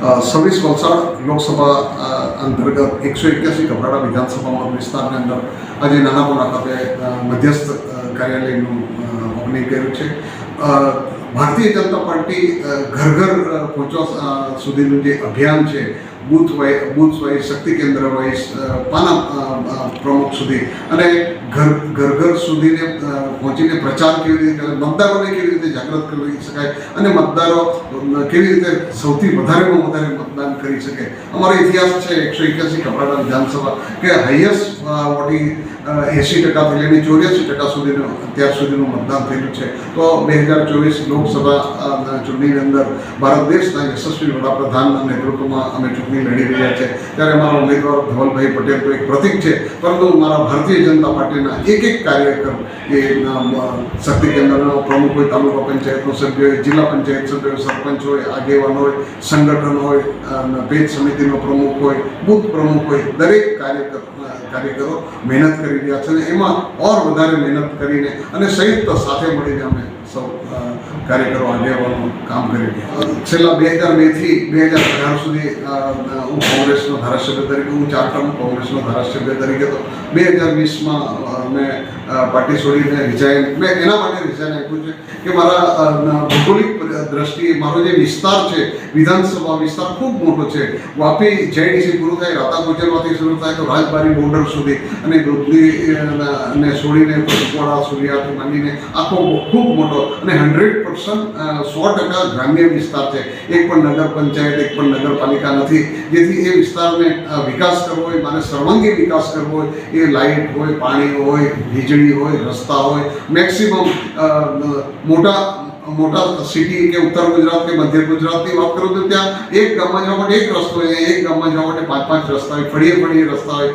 Service Valsad Lok Sabha અંતર્ગત એકસો એક્યાસી કપરાડા વિધાનસભા મત વિસ્તારની અંદર આજે નાનાપુરા ખાતે મધ્યસ્થ કાર્યાલયનું ઓપનિંગ કર્યું છે ભારતીય જનતા પાર્ટી ઘર ઘર પહોંચવા સુધીનું જે અભિયાન છે booth wise booth wise Shakti Kendra wise પાના પ્રમુખ સુધી. અને ઘર ઘર ઘર સુધીને પહોંચીને પ્રચાર કેવી રીતે કરે, મતદારોને કેવી રીતે જાગૃત કરી શકાય, અને મતદારો કેવી રીતે સૌથી વધારેમાં વધારે મતદાન કરી શકે. અમારો ઇતિહાસ છે એકસો એક્યાસી કપરાડા વિધાનસભા, કે હાઈએસ્ટ વોટિંગ એંસી ટકાથી લઈને ચોર્યાસી ટકા સુધીનું, અત્યાર સુધીનું મતદાન થયેલું છે. તો બે હજાર ચોવીસ લોકસભા ચૂંટણીની અંદર ભારત દેશના યશસ્વી વડાપ્રધાનના નેતૃત્વમાં અમે ચૂંટણી લડી રહ્યા છે. ત્યારે અમારા ઉમેદવાર ધવલભાઈ પટેલ તો એક પ્રતિક છે. પરંતુ મારા ભારતીય જનતા પાર્ટીના એક એક કાર્યકર એ શક્તિ કેન્દ્રનો પ્રમુખ હોય, તાલુકા પંચાયતનો સભ્ય હોય, જિલ્લા પંચાયત સભ્ય હોય, સરપંચ હોય, આગેવાન હોય, સંગઠન હોય પેજ સમિતિનો પ્રમુખ હોય, બુથ પ્રમુખ હોય, દરેક કાર્યકર કાર્યકરો મહેનત કરી રહ્યા છે અને એમાં ઓર વધારે મહેનત કરીને અને સંયુક્ત સાથે મળીને અમે સૌ કાર્યકરો આગેવાનો કામ કરી રહ્યા છેલ્લા બે હજાર બેથી બે હજાર અઢાર સુધી હું કોંગ્રેસનો ધારાસભ્ય તરીકે, હું ચાર કોંગ્રેસનો ધારાસભ્ય તરીકે તો બે હજાર વીસમાં મેં પાર્ટી છોડીને રિઝાઇન મેં એના માટે રિઝાઇન આપ્યું છે કે મારા ભૌગોલિક દ્રષ્ટિએ મારો જે વિસ્તાર છે, વિધાનસભા વિસ્તાર ખૂબ મોટો છે. વાપી જેડીસી પૂરું થાય, રાતા ગુજરમાંથી શરૂ થાય, તો રાજબારી બોર્ડર સુધી અને દૂધની ને છોડીને કુપવાડા સુરિયાથી માંડીને આખો ખૂબ મોટો અને હંડ્રેડ પર્સન્ટ સો ટકા ગ્રામ્ય વિસ્તાર છે. એક પણ નગર પંચાયત, એક પણ નગરપાલિકા નથી. જેથી એ વિસ્તારને વિકાસ કરવો હોય મારે સર્વાંગી વિકાસ કરવો હોય, એ લાઇટ હોય, પાણી હોય, વીજળી હોય, રસ્તા હોય, મેક્સિમમ મોટા મોટા સિટી કે ઉત્તર ગુજરાત કે મધ્ય ગુજરાતની વાત કરું તો ત્યાં એક ગામમાં જવા માટે એક રસ્તો હોય એક ગામમાં જવા માટે પાંચ પાંચ રસ્તા હોય ફળીએ ફળીએ રસ્તા હોય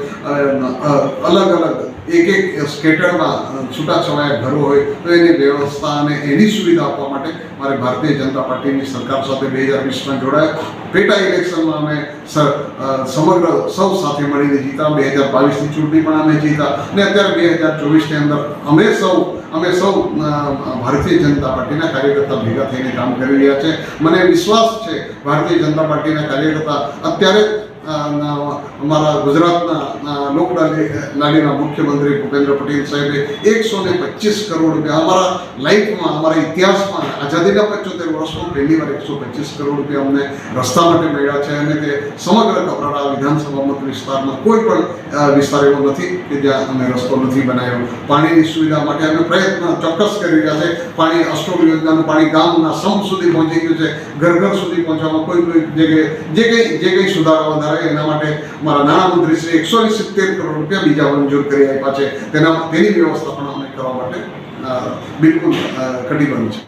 અલગ અલગ એક એક સ્કેટરના છૂટાછવાયા ઘરો હોય તો એની વ્યવસ્થા અને એની સુવિધા આપવા માટે મારે ભારતીય જનતા પાર્ટીની સરકાર સાથે બે હજાર વીસમાં જોડાયા. પેટા ઇલેક્શનમાં અમે સમગ્ર સૌ સાથે મળીને જીતા બે હજાર બાવીસની ચૂંટણી પણ અમે જીતા અને અત્યારે બે હજાર ચોવીસની અંદર અમે સૌ અમે સૌ ભારતીય જનતા પાર્ટીના કાર્યકર્તા ભેગા થઈને કામ કરી રહ્યા છે. મને વિશ્વાસ છે ભારતીય જનતા પાર્ટીના કાર્યકર્તા અત્યારે અમારા ગુજરાતના લોકલાડી મુખ્યમંત્રી ભૂપેન્દ્ર પટેલ સાહેબે એકસો ને પચીસ કરોડ રૂપિયા અમારા લાઈફમાં, અમારા ઇતિહાસમાં આઝાદીના પંચોતેર વર્ષમાં પહેલી વાર એકસો પચીસ કરોડ રૂપિયા અમને રસ્તા માટે મળ્યા છે અને તે સમગ્ર કપરાડા વિધાનસભા મત વિસ્તારમાં કોઈ પણ વિસ્તાર એવો નથી કે જ્યાં અમે રસ્તો નથી બનાવ્યો. પાણીની સુવિધા માટે અમે પ્રયત્ન ચોક્કસ કરી રહ્યા છે. પાણી અષ્ટોમ યોજનાનું પાણી ગામના સમ સુધી પહોંચી ગયું છે. ઘર ઘર સુધી પહોંચવામાં કોઈ કોઈ જગ્યાએ, જે કંઈ જે કંઈ સુધારા વધારે એના માટે મારા નાણામંત્રી શ્રી એકસો ને સિત્તેર કરોડ રૂપિયા બીજા મંજૂર કરી આપ્યા છે. તેના તેની વ્યવસ્થા પણ અમે કરવા માટે બિલકુલ કટિબદ્ધ છે.